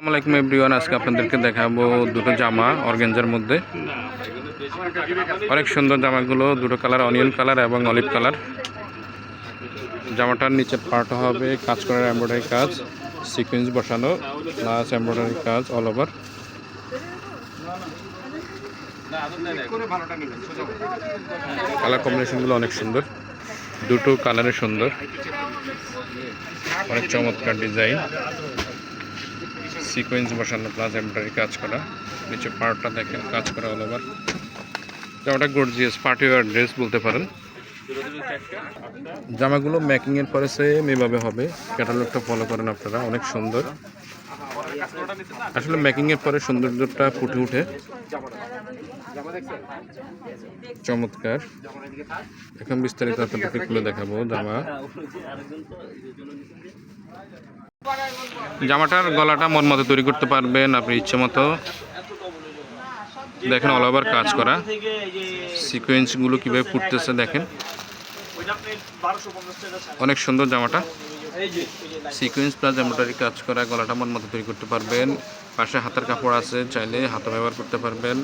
আসসালামু আলাইকুম এভরিওয়ান, আজকে আপনাদেরকে দেখাবো দুটো জামা অর্গেঞ্জার মধ্যে। অনেক সুন্দর জামাগুলো, দুটো কালার, অনিয়ন কালার এবং অলিভ কালার। জামাটার নিচের পার্ট হবে কাজ করার এমব্রয়ডারি কাজ সিকোয়েন্স বসানো প্লাস এমব্রয়ডারি কাজ অল ওভার কালার কম্বিনেশনগুলো অনেক সুন্দর, দুটো কালারে সুন্দর। অনেক চমৎকার ডিজাইন সিকোয়েন্স বসানো প্লাস এমব্রয়ডারি কাজ করা। নিচে পার্টটা দেখেন, কাজ করা অল ওভার জামাটা গর্জিয়াস পার্টি ওয়ার ড্রেস বলতে পারেন। জামাগুলো মেকিং এর পরে সেম এভাবে হবে। ক্যাটালগটা ফলো করেন আপনারা, অনেক সুন্দর। আসলে মেকিং এর পরে সৌন্দর্যটা ফুটে উঠে। চমৎকার। এখন বিস্তারিত আপনাদেরকে খুলে দেখাবো জামা। জামাটার গলাটা মন মতো তৈরি করতে পারবেন আপনি ইচ্ছে মতো। দেখেন অল ওভার কাজ করা। সিকোয়েন্সগুলো কীভাবে ফুটতেছে দেখেন। অনেক সুন্দর জামাটা। সিকোয়েন্স প্লাস এমব্রয়ডারি কাজ করা, গলাটা মন মতো তৈরি করতে পারবেন। পাশে হাতের কাপড় আছে, চাইলে হাতে ব্যবহার করতে পারবেন।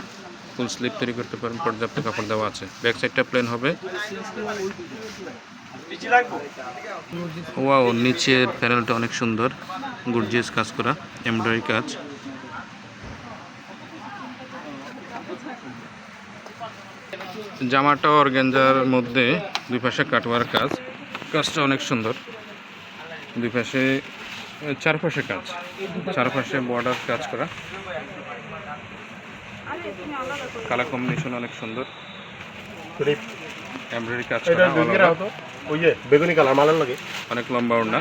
ফুল স্লিপ তৈরি করতে পারেন, পর্যাপ্ত কাপড় দেওয়া আছে। ব্যাক সাইডটা প্লেন হবে। ওয়াও নিচে প্যানেলটা অনেক সুন্দর। গুডজিয়াস কাজ করা এমব্রয়ডারি কাজ। জামাটা অর্গেঞ্জার মধ্যে দুই পাশে কাটওয়ার কাজ। কাজটা অনেক সুন্দর। দুই পাশে, চারপাশে কাজ। চারপাশে বর্ডার কাজ করা। কালার কম্বিনেশন অনেক সুন্দর। এমব্রয়ডারি কাজ করা। ওই যে বেগুনি কালার মালার লাগে। অনেক লম্বা ওড়না।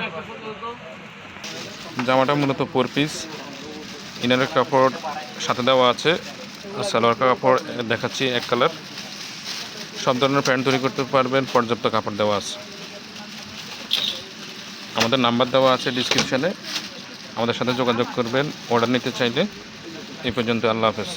জামাটা মূলত ফোর পিস ইনারের কাপড় সাথে দেওয়া আছে আর সালোয়ার কাপড় দেখাচ্ছি এক কালার। সব ধরনের প্যান্ট তৈরি করতে পারবেন পর্যাপ্ত কাপড় দেওয়া আছে। আমাদের নাম্বার দেওয়া আছে ডিসক্রিপশানে আমাদের সাথে যোগাযোগ করবেন অর্ডার নিতে চাইলে। এই পর্যন্ত আল্লাহ হাফেজ।